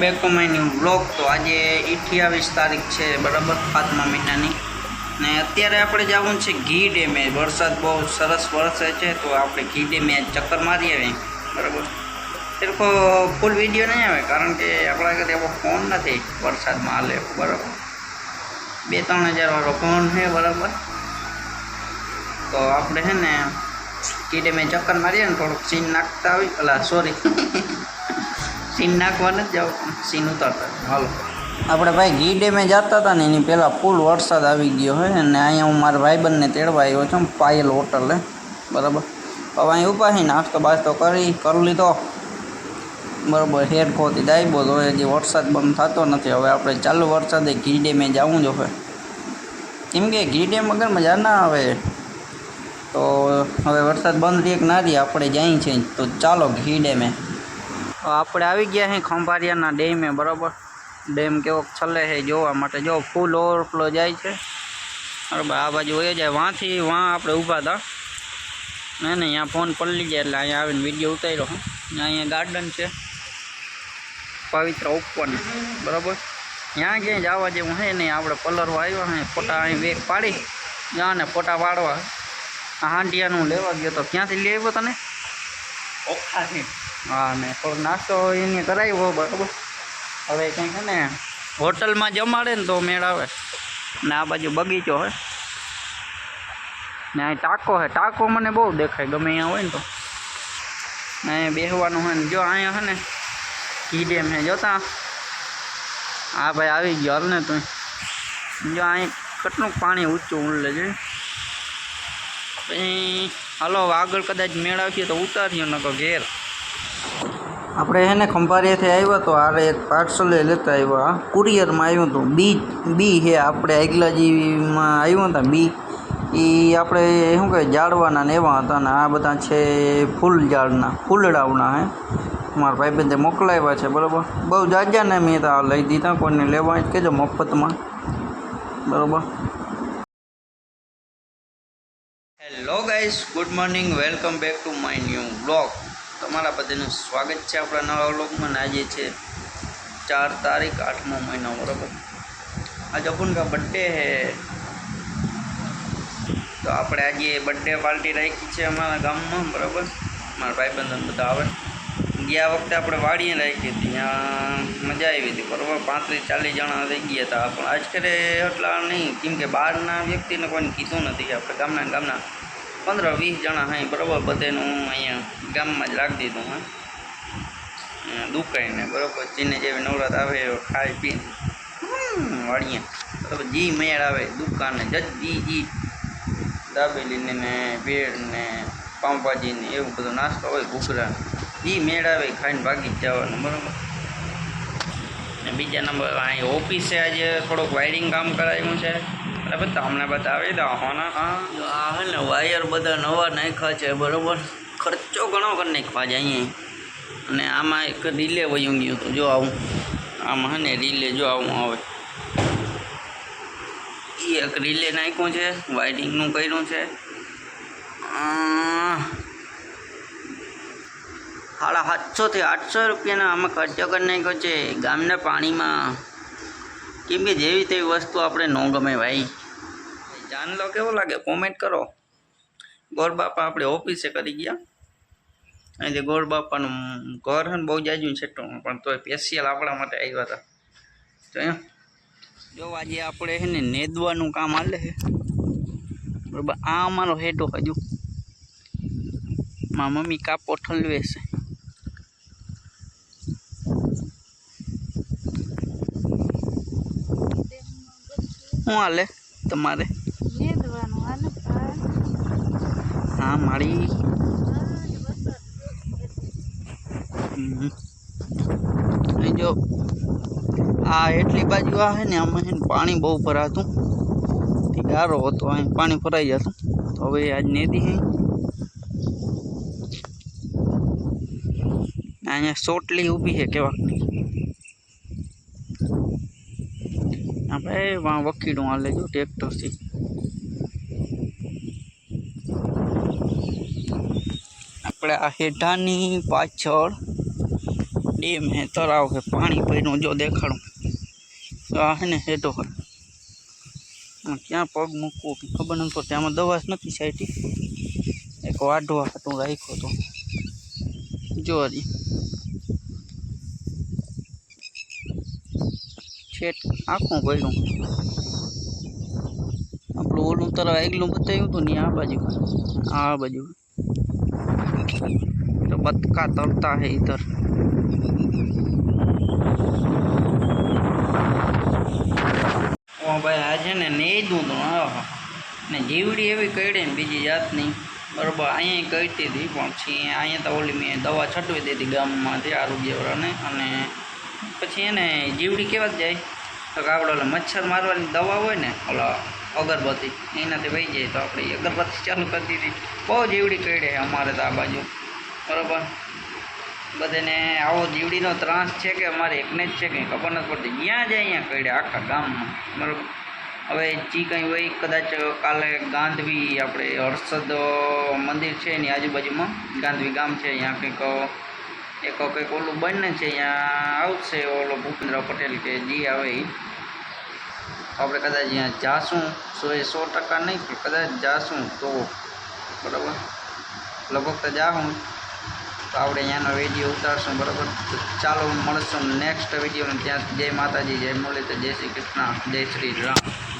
Two my new blog. તો આજે અઠ્યાવીસ તારીખ છે, બરાબર પાંચમા મહિનાની. ને અત્યારે આપણે જવું છે ઘી ડેમે. વરસાદ બહુ સરસ વરસે છે, તો આપણે ઘી ડેમે ચક્કર મારી આવે બરાબર? એ લોકો ફૂલ વીડિયો નહીં આવે, કારણ કે આપણા ઘરે એવો ફોન નથી વરસાદમાં હાલે. બરાબર? બે ત્રણ હજારવાળો ફોન છે, બરાબર? તો આપણે છે ને ઘી ડેમે ચક્કર મારીએ ને, થોડુંક સીન નાખતા આવી અલા સોરી સીન નાખવા નથી જાવ સીન ઉતારતા. હાલો. આપણે ભાઈ ઘી ડેમે જતા હતા ને એની પહેલાં ફૂલ વરસાદ આવી ગયો હોય અને અહીંયા હું મારા ભાઈબંધને તેડવા આવ્યો છું પાયલ હોટલે બરાબર. હવે અહીં ઊભા છે નાસ્તો બાસ્તો કરી કરી લીધો. બરાબર, હેડ ખોતી દાયબો તો હજી વરસાદ બંધ થતો નથી. હવે આપણે ચાલુ વરસાદે ઘી ડેમે જવું જ હવે કેમ કે ઘી ડેમ વગર મજા ના આવે. તો હવે વરસાદ બંધ રહે કે ના રહે, આપણે જઈએ છીએ તો ચાલો ઘી ડેમે. તો આપણે આવી ગયા છીએ ખંભારિયાના ડેમે, બરાબર? ડેમ કેવો છલે છે જોવા માટે. જો ફૂલ ઓવરફ્લો જાય છે. બરાબર, આ બાજુ વયો જાય. વાંથી વાં આપણે ઊભા હતા ને અહીંયા ફોન પલળી જાય એટલે અહીંયા આવીને વીડિયો ઉતાર્યો હું. અહીંયા ગાર્ડન છે. પવિત્ર ઉપવન. બરાબર? ત્યાં ક્યાંય જવા જેવું છે નહીં. આપણે પલરવા આવ્યા હે. ફોટા અહીં વેગ પાડી. જ્યાં ને ફોટા પાડવા. હાંડિયાનું લેવા ગયો તો ક્યાંથી લઈ આવ્યો તને? ઓખાથી હા, ને થોડો નાસ્તો એને કરાવ્યો બરાબર. હવે કંઈક છે ને, હોટલમાં જમાડે ને તો મેળ આવે. ને આ બાજુ બગીચો હોય ને અહીં ટાંકો છે ટાંકો મને બહુ દેખાય, ગમે અહીંયા હોય ને તો. ને અહીંયા બેસવાનું હોય ને, જો અહીંયા છે ને કી ડેમ છે જોતા હા ભાઈ, આવી ગયો. હાલ ને તું. જો અહીં કેટલું પાણી ઊંચું ઉડલે છે. પછી હાલો હવે આગળ કદાચ મેળવીએ તો ઉતારીએ નકો ઘેર. આપણે હે ને ખંભારિયાથી આવ્યા તો આરે એક પાર્સલ લેતા આવ્યા. કુરિયરમાં આવ્યું હતું. બી બી હે, આપણે આગલાજીમાં આવ્યું હતા, બી. એ આપણે શું કહે ઝાડવાના ને એવા હતા ને, આ બધા છે ફૂલ ઝાડના ફૂલડાવના હે. મારા ભાઈબંધે મોકલાવ્યા છે, બરાબર? બહુ જાજા ને મેં તો લઈ દીધા, કોઈને લેવા જ કહેજો મફતમાં. બરાબર? Hello guys good morning welcome back to my new blog તમારા બધાનું સ્વાગત છે આપણા નવા વ્લોગમાં આજે છે ચાર તારીખ, આઠમો મહિનો, બરાબર? આજે અપુન કા બર્થડે હે. તો આપણે આજે બર્થડે પાર્ટી રાખી છે અમારા ગામમાં, બરાબર? મારા ભાઈબંધન બધા આવે. ગયા વખતે આપણે વાડીએ રાખી હતી, ત્યાં મજા આવી હતી, બરાબર? પાંત્રીસ, ચાલીસ જણા થઈ ગયા હતા. પણ આજકાલે એટલા નહીં, કેમ કે બહારના વ્યક્તિને કોઈને કીધું નથી, આપણે ગામના ગામના. પંદર વીસ જણા હા બરાબર બધેનું અહીંયા ગામમાં જ રાખી દીધું, હા. દુકાઈને બરાબર જેને જેવી નવરાત આવે ખાઈ પીને. વાળીએ બરાબર, જી મેળ આવે દુકાને. જજ જી દાબેલીને ને ભેળ ને પાઉંભાજીને એવું બધું નાસ્તો હોય ઘૂઘરા. જી મેળ આવે ખાઈને ભાગી જ જવાનું, બરાબર. બીજા નંબર અહીં ઓફિસે આજે થોડુંક વાયરિંગ કામ કરાવ્યું છે. બરાબર તમને બતાવી દો આ હે ને વાયર બધા નવા નાખ્યા છે, બરાબર? ખર્ચો ઘણો કરી નાખવા અહીંયા. અને આમાં એક રિલે વયું ગયું હતું, જો આવું. આમાં હે ને રિલે, જો આવું આવે. એ એક રિલે નાખ્યું છે, વાયરિંગનું કર્યું છે. સાડા સાતસોથી આઠસો રૂપિયાના આમાં ખર્ચો કરી નાખ્યો છે, ગામના પાણીમાં. કેમ કે જેવી તેવી વસ્તુ આપણે ન ગમે ભાઈ? જાન લો કેવો લાગે? કોમેન્ટ કરો. ગોર બાપા આપણે ઓફિસે કરી ગયા. અહીંથી ગોર બાપાનું ઘર છે ને, બહુ જાજુ છે તો પણ તોય સ્પેશિયલ આપણા માટે આવ્યા હતા. તો એમ. જો આજે આપણે છે ને, નેદવાનું કામ હાલે છે બરાબર, આ અમારો હેડો હજુ. મારા મમ્મી કાપો ઠલવે છે. શું હાલે તમારે? હા. મારી? જો આ એટલી બાજુ આ છે ને આમાં પાણી બહુ ભરાતું. ગારો હતો અહીં પાણી ભરાઈ જતું. તો હવે આજ નેદી હે. અહીંયા ચોટલી ઊભી છે કેવાક. આપણે વાં વકીડું હાલે જો ટ્રેક્ટરથી આપણે આ હેઠાની પાછળ ડેમ હે, તળાવ હે, પાણી પડ્યું જો દેખાડું. તો આ હે ને હેઠો ક્યાં પગ મૂકવો ખબર નથી પડતી, આમાં દવા નથી સાઈટી એક વાઢો હતું રાખ્યો તો. જો હજી. છેટ આખું પડ્યું આપણું ઓલું તરફ આગલું બતાવ્યું હતું ને આ બાજુ આ બાજુ तो बतका तड़ता है इधर ઓ ભાઈ આ છે ને નેદું તો આહા. ને જીવડી એવી કઈડે ને બીજી જાતની બરોબર અહીંયા કઈતી હતી પણ પછી અહીંયા તો ઓલી મેં દવા છટવી દીધી ગામમાંથી આરોગ્યવાળાને અને પછી એને જીવડી કેવા જ જાય. તો કે આપણે ઓલા મચ્છર મારવાની દવા હોય ને, ઓલા અગરબત્તી, એનાથી વહી જાય તો આપણે અગરબત્તી ચાલુ કરી દીધી. બહુ જીવડી કઈડે અમારે તો આ બાજુ. બરોબર? બધાને આવો જીવડીનો ત્રાસ છે કે અમારે એકને જ છે કંઈ ખબર નથી પડતી. જ્યાં જાય અહીંયા કઈડે આખા ગામમાં. બરાબર? હવે જી કંઈ હોય, કદાચ કાલે ગાંધવી આપણે હર્ષદ મંદિર છે એની આજુબાજુમાં. ગાંધવી ગામ છે, અહીંયા કંઈક એક કંઈક ઓલું બને છે, અહીંયા આવશે ઓલો ભૂપેન્દ્ર પટેલ કે જી આવે આપણે કદાચ અહીંયા જાશું, સો એ સો ટકા નહીં કે કદાચ જાશું તો બરાબર. લગભગ તો જાઉં તો આપણે અહીંયાનો વીડિયો ઉતારશું, બરાબર? તો ચાલો મળશું નેક્સ્ટ વિડીયોમાં. ત્યાં જય માતાજી, જય મુરલીધર, જય શ્રી કૃષ્ણ, જય શ્રી રામ.